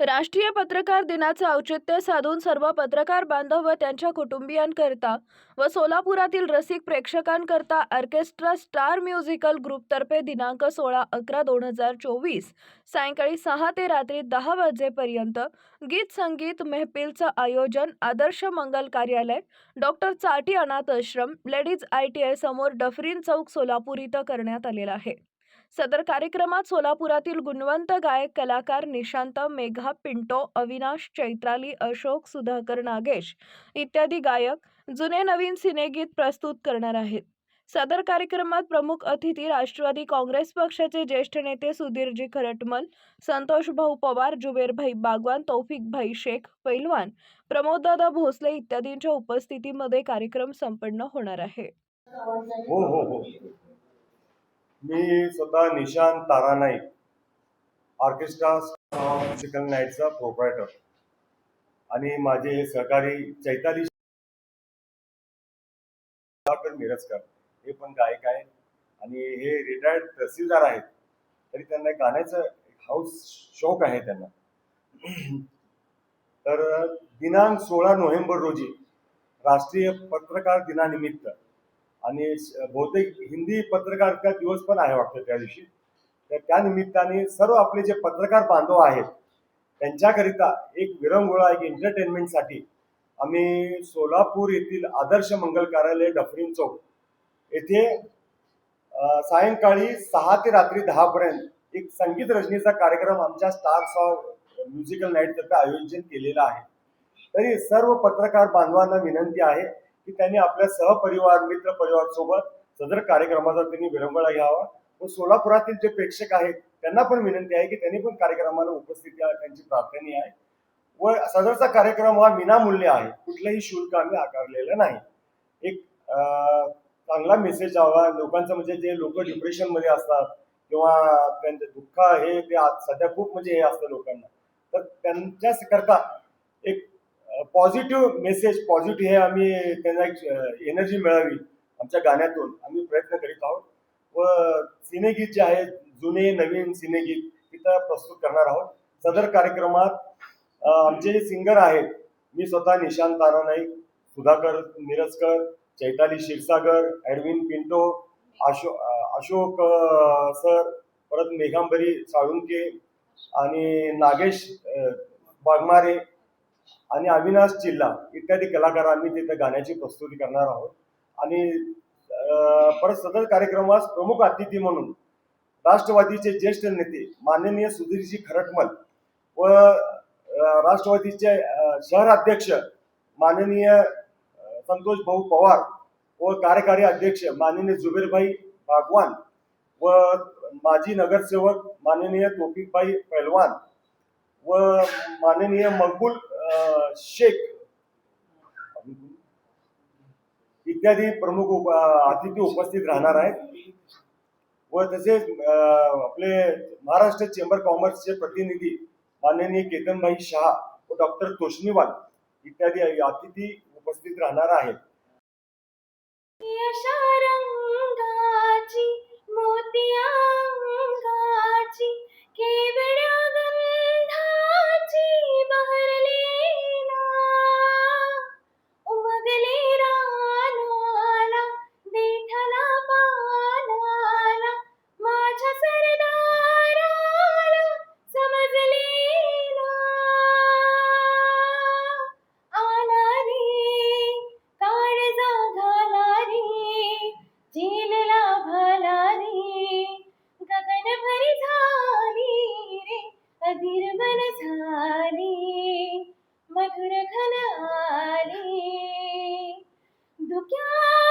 राष्ट्रीय पत्रकार दिनाचं औचित्य साधून सर्व पत्रकार बांधव व त्यांच्या कुटुंबियांकरता व सोलापुरातील रसिक प्रेक्षकांकरता ऑर्केस्ट्रा स्टार म्युझिकल ग्रुपतर्फे दिनांक सोळा अकरा दोन हजार चोवीस सायंकाळी सहा ते रात्री दहा वाजेपर्यंत गीत संगीत मेहफिलचं आयोजन आदर्श मंगल कार्यालय डॉक्टर चाटी अनाथ आश्रम लेडीज आय टी आय समोर डफरीन चौक सोलापूर इथं करण्यात आलेला आहे. सदर कार्यक्रमात सोलापुरातील गुणवंत गायक कलाकार निशांत मेघा पिंटो अविनाश चैत्राली अशोक सुधाकर नागेश इत्यादी गायक जुने नवीन सिनेगीत प्रस्तुत करणार आहेत. सदर कार्यक्रमात प्रमुख अतिथी राष्ट्रवादी काँग्रेस पक्षाचे ज्येष्ठ नेते सुधीरजी खरटमल संतोषभाऊ पवार जुबेरभाई बागवान तौफिकभाई शेख पैलवान प्रमोददादा भोसले इत्यादींच्या उपस्थितीमध्ये कार्यक्रम संपन्न होणार आहे. हो हो हो. मी स्वतः निशांत तारा नाईक. ऑर्केस्ट्रा म्युझिकल नाईटचा प्रोप्रायटर. आणि माझे सहकारी चैताली मिरजकर हे पण गायक आहेत. आणि हे रिटायर्ड तहसीलदार आहेत. तरी त्यांना गाण्याचं हाऊस शौक आहे त्यांना. तर दिनांक सोळा नोव्हेंबर रोजी राष्ट्रीय पत्रकार दिनानिमित्त आणि बहुतेक हिंदी पत्रकारिता दिवस पण आहे वाटतं त्या दिवशी. तर त्या निमित्ताने सर्व आपले जे पत्रकार बांधव आहेत त्यांच्याकरिता एक विरंगुळा एक एंटरटेनमेंटसाठी आम्ही सोलापूर येथील आदर्श मंगल कार्यालय डफरीन चौक येथे सायंकाळी सहा ते रात्री दहापर्यंत एक संगीत रचनेचा कार्यक्रम आमच्या स्टार्स ऑफ म्युझिकल नाईटतर्फे आयोजन केलेला आहे. तरी सर्व पत्रकार बांधवांना विनंती आहे की त्यांनी आपल्या सहपरिवार मित्र परिवार सोबत सदर कार्यक्रमाचा त्यांनी विरंगुळा घ्यावा. व सोलापुरातील जे प्रेक्षक आहेत त्यांना पण विनंती आहे की त्यांनी पण कार्यक्रमाला उपस्थिती त्यांची प्रार्थना आहे. व सदरचा कार्यक्रम हा विनामूल्य आहे. कुठलंही शुल्क आम्ही आकारलेलं नाही. एक चांगला मेसेज हवा लोकांचं म्हणजे जे लोक डिप्रेशनमध्ये असतात किंवा त्यांचं दुःख हे ते सध्या खूप म्हणजे हे असतं लोकांना. तर त्यांच्याच करता एक पॉझिटिव्ह मेसेज पॉझिटिव्ह हे आम्ही त्यांना एक एनर्जी मिळावी आमच्या गाण्यातून. आम्ही प्रयत्न करीत आहोत. व सिनेगीत जे आहे जुने नवीन सिनेगीत तिथं प्रस्तुत करणार आहोत. सदर कार्यक्रमात आमचे जे सिंगर आहेत मी स्वतः निशांत तारा नाईक सुधाकर मिरजकर चैताली क्षीरसागर ॲडविन पिंटो अशो अशोक सर परत मेघांबरी साळुंके आणि नागेश अं, वाघमारे आणि अविनाश चिल्ला इत्यादी कलाकार आम्ही तिथे गाण्याची प्रस्तुती करणार आहोत. आणि परत सदर कार्यक्रमास प्रमुख अतिथी म्हणून राष्ट्रवादीचे ज्येष्ठ नेते माननीय सुधीरजी खरटमल व राष्ट्रवादीचे शहर अध्यक्ष माननीय संतोष भाऊ पवार व कार्यकारी अध्यक्ष माननीय जुबेरभाई भागवान व माजी नगरसेवक माननीय तोफिकभाई पैलवान व माननीय मकबूल शेख. इत्यादी प्रमुख अतिथी उपस्थित राहणार आहेत. व तसेच आपले महाराष्ट्र चेंबर कॉमर्सचे प्रतिनिधी माननीय केतनभाई शहा व डॉक्टर तोष्णीवाल इत्यादी अतिथी उपस्थित राहणार आहेत. मेघनाली दुक्या